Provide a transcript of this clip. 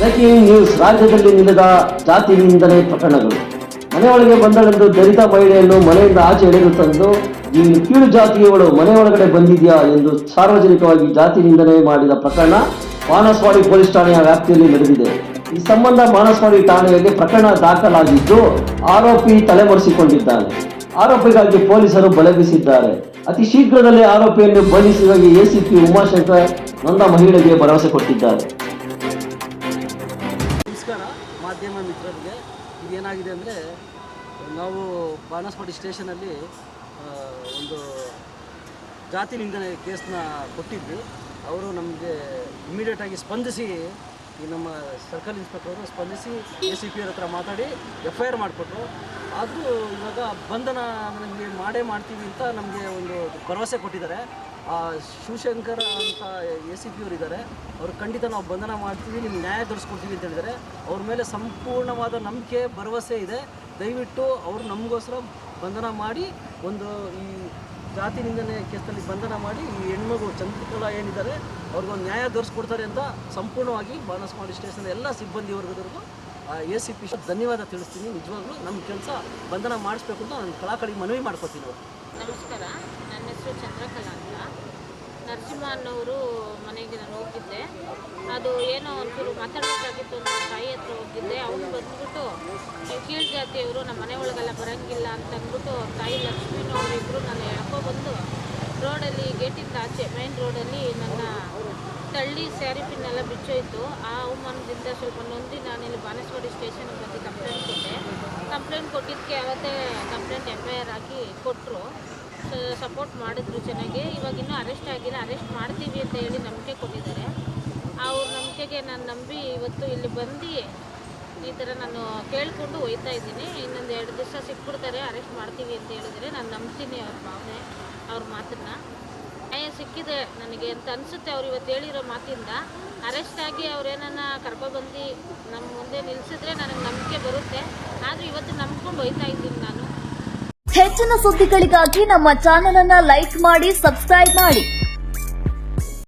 Breaking news ರಾಜ್ಯದಲ್ಲಿ ನಿಲ್ಲದ ಜಾತಿ ನಿಂದನೆ ಪ್ರಕರಣಗಳು. ಮನೆಯೊಳಗೆ ಬಂದಳೆಂದು ದಲಿತ ಮಹಿಳೆಯನ್ನು ಮನೆಯಿಂದ ಆಚೆ ಎಳೆದು ತಂದು ಈ ಕೀಳು ಜಾತಿಯವಳು, ಮನೆಯೊಳಗಡೆ ಬಂದಿದೆಯಾ? ಎಂದು ಸಾರ್ವಜನಿಕವಾಗಿ ಜಾತಿ ನಿಂದನೆ ಮಾಡಿದ ಪ್ರಕರಣ ಮಾನಸವಾಡಿ ಪೊಲೀಸ್ ಠಾಣೆಯ ವ್ಯಾಪ್ತಿಯಲ್ಲಿ ನಡೆದಿದೆ. ಈ ಸಂಬಂಧ ಮಾನಸವಾಡಿ ಠಾಣೆಯಲ್ಲಿ ಪ್ರಕರಣ ದಾಖಲಾಗಿದ್ದು, ಆರೋಪಿ ತಲೆಮರೆಸಿಕೊಂಡಿದ್ದಾನೆ ಆರೋಪಿಗಾಗಿ ಪೊಲೀಸರು ಬಲೆ ಅತಿ ಶೀಘ್ರದಲ್ಲೇ ಆರೋಪಿಯನ್ನು ಬಂಧಿಸಿದಾಗಿ ಎಸಿಪಿ ಉಮಾಶಂಕರ್, ನೊಂದ ಮಹಿಳೆಗೆ ಭರವಸೆ ಕೊಟ್ಟಿದ್ದಾರೆ. ಮಾಧ್ಯಮ ಮಿತ್ರರಿಗೆ ಇದೇನಾಗಿದೆ ಅಂದರೆ ನಾವು ಬಾನಸ್ವಾಡಿ ಸ್ಟೇಷನಲ್ಲಿ ಒಂದು ಜಾತಿ ನಿಂದನೆ ಕೇಸನ್ನ ಕೊಟ್ಟಿದ್ವಿ. ಅವರು ನಮಗೆ ಇಮಿಡಿಯೇಟಾಗಿ ಸ್ಪಂದಿಸಿ, ಈ ನಮ್ಮ ಸರ್ಕಲ್ ಇನ್ಸ್ಪೆಕ್ಟರ್ ಸ್ಪಂದಿಸಿ ಎ ಸಿ ಪಿ ಅವ್ರ ಹತ್ರ ಮಾತಾಡಿ ಎಫ್ ಐ ಆರ್ ಮಾಡಿಕೊಟ್ರು. ಆದರೂ ಇವಾಗ ಬಂಧನ ನಮಗೆ ಮಾಡೇ ಮಾಡ್ತೀವಿ ಅಂತ ನಮಗೆ ಒಂದು ಭರವಸೆ ಕೊಟ್ಟಿದ್ದಾರೆ. ಶಿವಶಂಕರ ಅಂತ ಎ ಸಿ ಪಿ ಅವರು ಇದ್ದಾರೆ ಅವರು ಖಂಡಿತ ನಾವು ಬಂಧನ ಮಾಡ್ತೀವಿ, ನಿಮ್ಗೆ ನ್ಯಾಯ ದೊರಸ್ಕೊಡ್ತೀವಿ ಅಂತ ಹೇಳಿದ್ದಾರೆ. ಅವ್ರ ಮೇಲೆ ಸಂಪೂರ್ಣವಾದ ನಂಬಿಕೆ, ಭರವಸೆ ಇದೆ. ದಯವಿಟ್ಟು ಅವರು ನಮಗೋಸ್ಕರ ಬಂಧನ ಮಾಡಿ, ಒಂದು ಈ ಜಾತಿ ನಿಂದನೆ ಕೇಸಲ್ಲಿ ಬಂಧನ ಮಾಡಿ, ಈ ಹೆಣ್ಮಗು ಚಂದ್ರಕಲಾ ಏನಿದ್ದಾರೆ, ಅವ್ರಿಗೊಂದು ನ್ಯಾಯ ತೋರಿಸ್ಕೊಡ್ತಾರೆ ಅಂತ ಸಂಪೂರ್ಣವಾಗಿ ಬಾನಸ್ಮಾಡಿ ಸ್ಟೇಷನ್ ಎಲ್ಲ ಸಿಬ್ಬಂದಿ ವರ್ಗದವರೆಗೂ ಎ ಸಿ ಪಿ ಧನ್ಯವಾದ ತಿಳಿಸ್ತೀನಿ. ನಿಜವಾಗ್ಲೂ ನಮ್ಮ ಕೆಲಸ ಬಂಧನ ಮಾಡಿಸ್ಬೇಕು ಅಂತ ನಾನು ಕಳಕಳಿ ಮನವಿ ಮಾಡ್ಕೊತೀನಿ ಅವ್ರು ನಮಸ್ಕಾರ. ನನ್ನ ಹೆಸರು ಚಂದ್ರಕಲಾ ಅಂತ. ನರಸಿಂಹ ಅನ್ನೋರು ಮನೆಗೆ ನಾನು ಹೋಗಿದ್ದೆ. ಅದು ಏನೋ ಒಂಚೂರು ಮಾತಾಡಬೇಕಾಗಿತ್ತು ಅಂತ ತಾಯಿ ಹತ್ರ ಹೋಗಿದ್ದೆ. ಅವನು ಬಂದ್ಬಿಟ್ಟು ನೀವು ಕೀಳು ಜಾತಿಯವರು ನಮ್ಮ ಮನೆ ಒಳಗೆಲ್ಲ ಬರೋಂಗಿಲ್ಲ ಅಂತ ಅಂದ್ಬಿಟ್ಟು ತಾಯಿ ಲಕ್ಷ್ಮೀನೂ ಅವರಿಬ್ಬರು ನಾನು ಎಳ್ಕೊಬಂದು ರೋಡಲ್ಲಿ ಗೇಟಿಂದ ಆಚೆ ಮೇನ್ ರೋಡಲ್ಲಿ ನನ್ನ ತಳ್ಳಿ ಸ್ಯಾರಿ ಪಿನ್ನೆಲ್ಲ ಬಿಚ್ಚೋಯ್ತು. ಆ ಅವಮಾನದಿಂದ ಸ್ವಲ್ಪ ನೊಂದಿ ನಾನು ಇಲ್ಲಿ ಬಾಣಸ್ವಾಡಿ ಸ್ಟೇಷನ್ಗೆ ಬಂದು ಕಂಪ್ಲೇಂಟ್ ಕೊಟ್ಟೆ. ಕಂಪ್ಲೇಂಟ್ ಕೊಟ್ಟಿದ್ದಕ್ಕೆ ಅವತ್ತೇ ಕಂಪ್ಲೇಂಟ್ ಎಫ್ ಐ ಆರ್ ಹಾಕಿ ಕೊಟ್ಟರು ಸಪೋರ್ಟ್ ಮಾಡಿದ್ರು ಚೆನ್ನಾಗಿ. ಇವಾಗ ಇನ್ನೂ ಅರೆಸ್ಟ್ ಆಗಿಲ್ಲ. ಅರೆಸ್ಟ್ ಮಾಡ್ತೀವಿ ಅಂತ ಹೇಳಿ ನಂಬಿಕೆ ಕೊಟ್ಟಿದ್ದಾರೆ. ಅವ್ರ ನಂಬಿಕೆಗೆ ನಾನು ನಂಬಿ ಇವತ್ತು ಇಲ್ಲಿ ಬಂದು ಈ ಥರ ನಾನು ಕೇಳಿಕೊಂಡು ಹೋಯ್ತಾ ಇದ್ದೀನಿ. ಇನ್ನೊಂದು ಎರಡು ದಿವಸ ಸಿಕ್ಬಿಡ್ತಾರೆ. ಅರೆಸ್ಟ್ ಮಾಡ್ತೀವಿ ಅಂತ ಹೇಳಿದರೆ ನಾನು ನಂಬ್ತೀನಿ ಅವ್ರ ಭಾವನೆ, ಅವ್ರ ಮಾತನ್ನ. ಸಿಕ್ಕಿದೆ ನನಗೆ ಅಂತ ಅನಿಸುತ್ತೆ ಅವ್ರು ಇವತ್ತು ಹೇಳಿರೋ ಮಾತಿಂದ. ಅರೆಸ್ಟ್ ಆಗಿ ಅವ್ರೇನನ್ನ ಕರ್ಕೊಬಂದು ನಮ್ಮ ಮುಂದೆ ನಿಲ್ಲಿಸಿದ್ರೆ ನನಗೆ ನಂಬಿಕೆ ಬರುತ್ತೆ. ಆದರೂ ಇವತ್ತು ನಂಬ್ಕೊಂಡು ಹೋಯ್ತಾ ಇದ್ದೀನಿ ನಾನು. ಹೆಚ್ಚಿನ ಸುದ್ದಿಗಳಿಗಾಗಿ ನಮ್ಮ ಚಾನೆಲ್ ಅನ್ನ ಲೈಕ್ ಮಾಡಿ ಸಬ್ಸ್ಕ್ರೈಬ್ ಮಾಡಿ.